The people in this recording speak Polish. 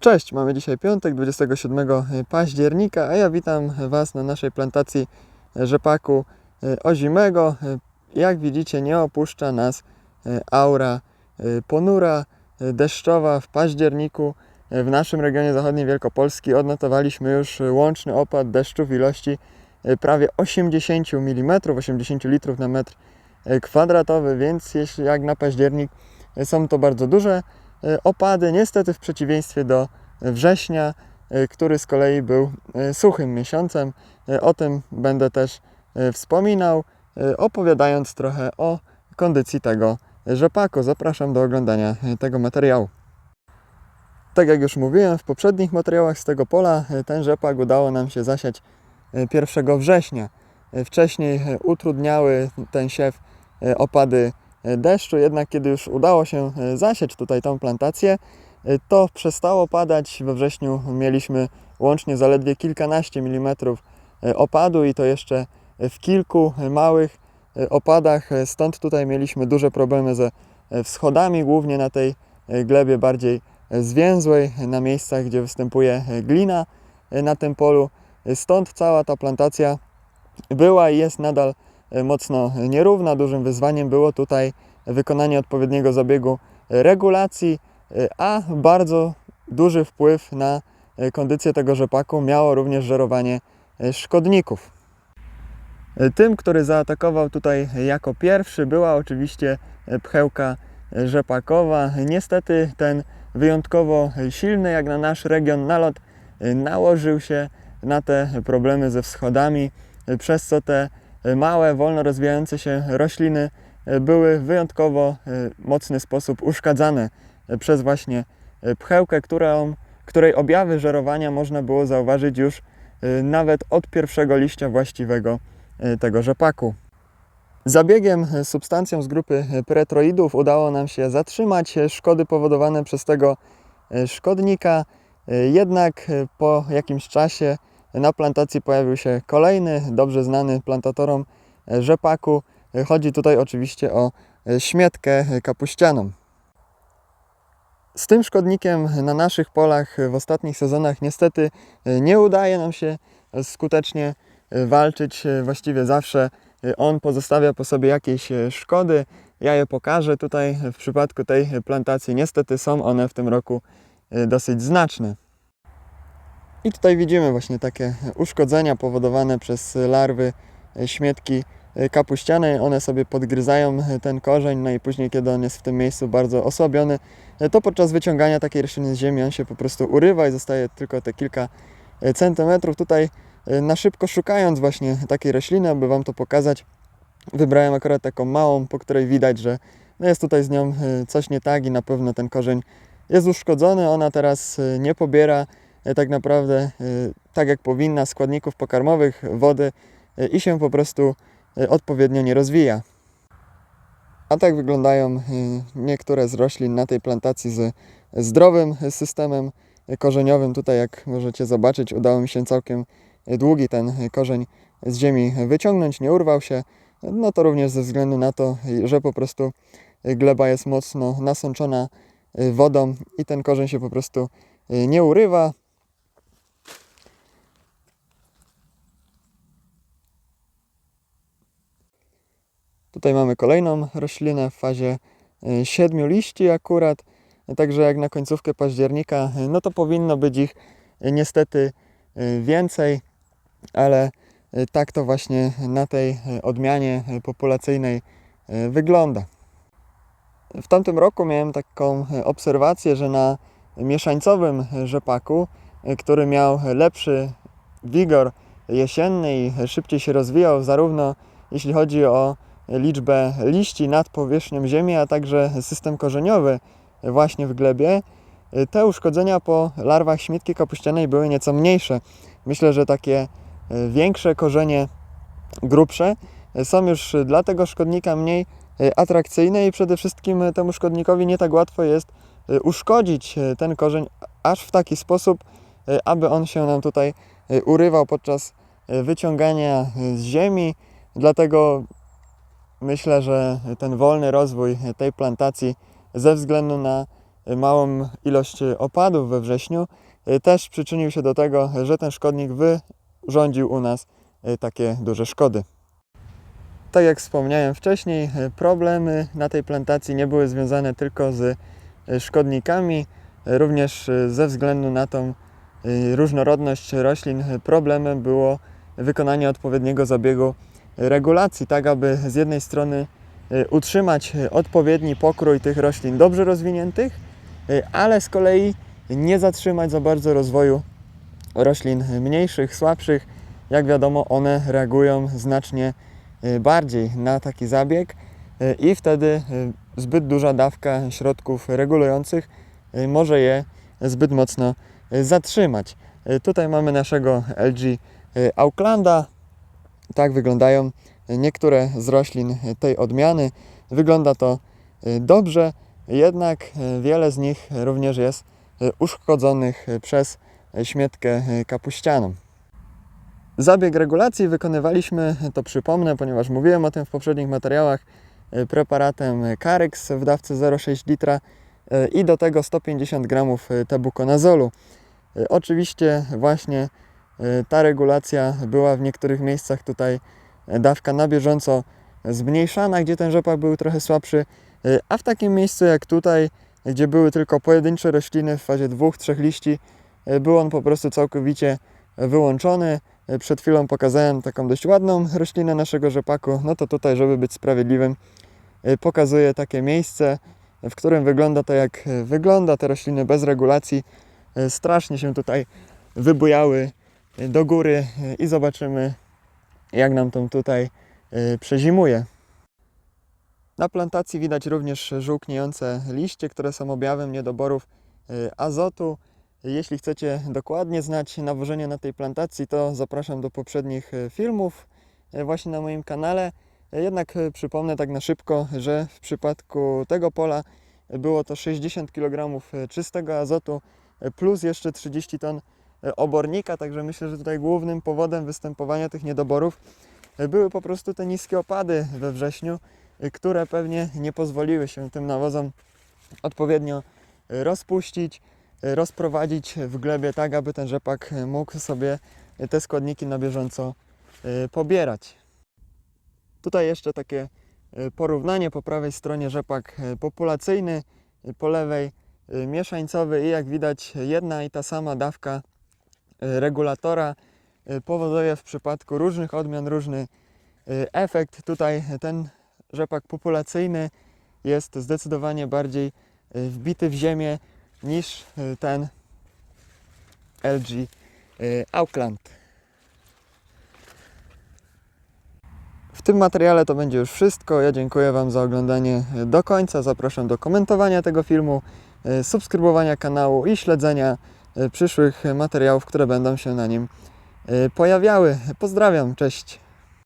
Cześć, mamy dzisiaj piątek, 27 października, a ja witam Was na naszej plantacji rzepaku ozimego. Jak widzicie, nie opuszcza nas aura ponura, deszczowa w październiku. W naszym regionie zachodniej Wielkopolski odnotowaliśmy już łączny opad deszczu w ilości prawie 80 mm, 80 litrów na metr kwadratowy, więc jeśli jak na październik są to bardzo duże opady, niestety w przeciwieństwie do września, e, który z kolei był e, suchym miesiącem. E, O tym będę też e, wspominał, e, opowiadając trochę o kondycji tego rzepaku. Zapraszam do oglądania e, tego materiału. Tak jak już mówiłem w poprzednich materiałach z tego pola, e, ten rzepak udało nam się zasiać e, 1 września. E, Wcześniej e, utrudniały ten siew e, opady e, deszczu, jednak kiedy już udało się e, zasiać tutaj tą plantację, e, to przestało padać. We wrześniu mieliśmy łącznie zaledwie kilkanaście milimetrów e, opadu i to jeszcze w kilku e, małych e, opadach. E, Stąd tutaj mieliśmy duże problemy ze e, wschodami, głównie na tej e, glebie bardziej e, zwięzłej, e, na miejscach, gdzie występuje e, glina e, na tym polu. E, Stąd cała ta plantacja była i jest nadal e, mocno nierówna. Dużym wyzwaniem było tutaj wykonanie odpowiedniego zabiegu e, regulacji, e, a bardzo duży wpływ na e, kondycję tego rzepaku miało również żerowanie e, szkodników. E, Tym, który zaatakował tutaj jako pierwszy, była oczywiście e, pchełka e, rzepakowa. Niestety ten wyjątkowo silny, jak na nasz region, nalot e, nałożył się na te problemy ze wschodami, e, przez co te e, małe, wolno rozwijające się rośliny e, były w wyjątkowo e, mocny sposób uszkadzane e, przez właśnie e, pchełkę, którą, której objawy żerowania można było zauważyć już e, nawet od pierwszego liścia właściwego e, tego rzepaku. Zabiegiem, e, substancją z grupy e, pyretroidów udało nam się zatrzymać e, szkody powodowane przez tego e, szkodnika. E, Jednak e, po jakimś czasie na plantacji pojawił się kolejny, dobrze znany plantatorom e, rzepaku. E, Chodzi tutaj oczywiście o e, śmietkę kapuścianą. Z tym szkodnikiem na naszych polach w ostatnich sezonach niestety nie udaje nam się skutecznie walczyć. Właściwie zawsze on pozostawia po sobie jakieś szkody. Ja je pokażę tutaj w przypadku tej plantacji. Niestety są one w tym roku dosyć znaczne. I tutaj widzimy właśnie takie uszkodzenia powodowane przez larwy e, śmietki e, kapuścianej. One sobie podgryzają e, ten korzeń, no i później, kiedy on jest w tym miejscu bardzo osłabiony, to podczas wyciągania takiej rośliny z ziemi on się po prostu urywa i zostaje tylko te kilka centymetrów. Tutaj na szybko szukając właśnie takiej rośliny, aby Wam to pokazać, wybrałem akurat taką małą, po której widać, że no jest tutaj z nią coś nie tak i na pewno ten korzeń jest uszkodzony. Ona teraz nie pobiera tak naprawdę e, tak jak powinna składników pokarmowych, wody e, i się po prostu e, odpowiednio nie rozwija. A tak wyglądają e, niektóre z roślin na tej plantacji z zdrowym systemem korzeniowym. Tutaj jak możecie zobaczyć udało mi się całkiem długi ten korzeń z ziemi wyciągnąć, nie urwał się. No to również ze względu na to, że po prostu gleba jest mocno nasączona e, wodą i ten korzeń się po prostu e, nie urywa. Tutaj mamy kolejną roślinę w fazie e, siedmiu liści akurat. Także jak na końcówkę października, e, no to powinno być ich e, niestety więcej, ale tak to właśnie na tej odmianie populacyjnej wygląda. W tamtym roku miałem taką obserwację, że na mieszańcowym rzepaku, który miał lepszy wigor jesienny i szybciej się rozwijał, zarówno jeśli chodzi o liczbę liści nad powierzchnią ziemi, a także system korzeniowy właśnie w glebie, te uszkodzenia po larwach śmietki kapuścianej były nieco mniejsze. Myślę, że takie e, większe korzenie, grubsze, e, są już dla tego szkodnika mniej e, atrakcyjne i przede wszystkim temu szkodnikowi nie tak łatwo jest uszkodzić ten korzeń aż w taki sposób, aby on się nam tutaj urywał podczas wyciągania z ziemi. Dlatego myślę, że ten wolny rozwój tej plantacji ze względu na małą ilość opadów we wrześniu, też przyczynił się do tego, że ten szkodnik wyrządził u nas takie duże szkody. Tak jak wspomniałem wcześniej, problemy na tej plantacji nie były związane tylko z szkodnikami, również ze względu na tą różnorodność roślin problemem było wykonanie odpowiedniego zabiegu regulacji, tak aby z jednej strony y, utrzymać y, odpowiedni pokrój tych roślin dobrze rozwiniętych, y, ale z kolei nie zatrzymać za bardzo rozwoju roślin mniejszych, słabszych. Jak wiadomo, one reagują znacznie bardziej na taki zabieg i wtedy zbyt duża dawka środków regulujących może je zbyt mocno zatrzymać. Tutaj mamy naszego LG Aucklanda. Tak wyglądają niektóre z roślin tej odmiany. Wygląda to y, dobrze, jednak y, wiele z nich również jest y, uszkodzonych przez śmietkę kapuścianą. Zabieg regulacji wykonywaliśmy, to przypomnę, ponieważ mówiłem o tym w poprzednich materiałach, preparatem Carex w dawce 0,6 litra i do tego 150 g tebukonazolu. Oczywiście właśnie ta regulacja była w niektórych miejscach tutaj y, dawka na bieżąco zmniejszana, gdzie ten rzepak był trochę słabszy, y, a w takim miejscu jak tutaj, gdzie były tylko pojedyncze rośliny w fazie dwóch, trzech liści, był on po prostu całkowicie wyłączony. Przed chwilą pokazałem taką dość ładną roślinę naszego rzepaku, no to tutaj, żeby być sprawiedliwym, pokazuję takie miejsce, w którym wygląda to jak wygląda, te rośliny bez regulacji strasznie się tutaj wybujały do góry y, i zobaczymy jak nam to tutaj y, przezimuje. Na plantacji widać również żółkniejące liście, które są objawem niedoborów y, azotu. Jeśli chcecie dokładnie znać nawożenie na tej plantacji, to zapraszam do poprzednich filmów właśnie na moim kanale. Jednak przypomnę tak na szybko, że w przypadku tego pola było to 60 kg czystego azotu plus jeszcze 30 ton obornika, także myślę, że tutaj głównym powodem występowania tych niedoborów y, były po prostu te niskie opady we wrześniu, y, które pewnie nie pozwoliły się tym nawozom odpowiednio rozpuścić, rozprowadzić w glebie tak, aby ten rzepak mógł sobie te składniki na bieżąco pobierać. Tutaj jeszcze takie porównanie po prawej stronie rzepak populacyjny, po lewej mieszańcowy i jak widać jedna i ta sama dawka regulatora y, powoduje w przypadku różnych odmian różny y, efekt. Tutaj ten rzepak populacyjny jest zdecydowanie bardziej y, wbity w ziemię niż ten LG Auckland. W tym materiale to będzie już wszystko. Ja dziękuję Wam za oglądanie do końca. Zapraszam do komentowania tego filmu, subskrybowania kanału i śledzenia przyszłych materiałów, które będą się na nim y, pojawiały. Pozdrawiam, cześć.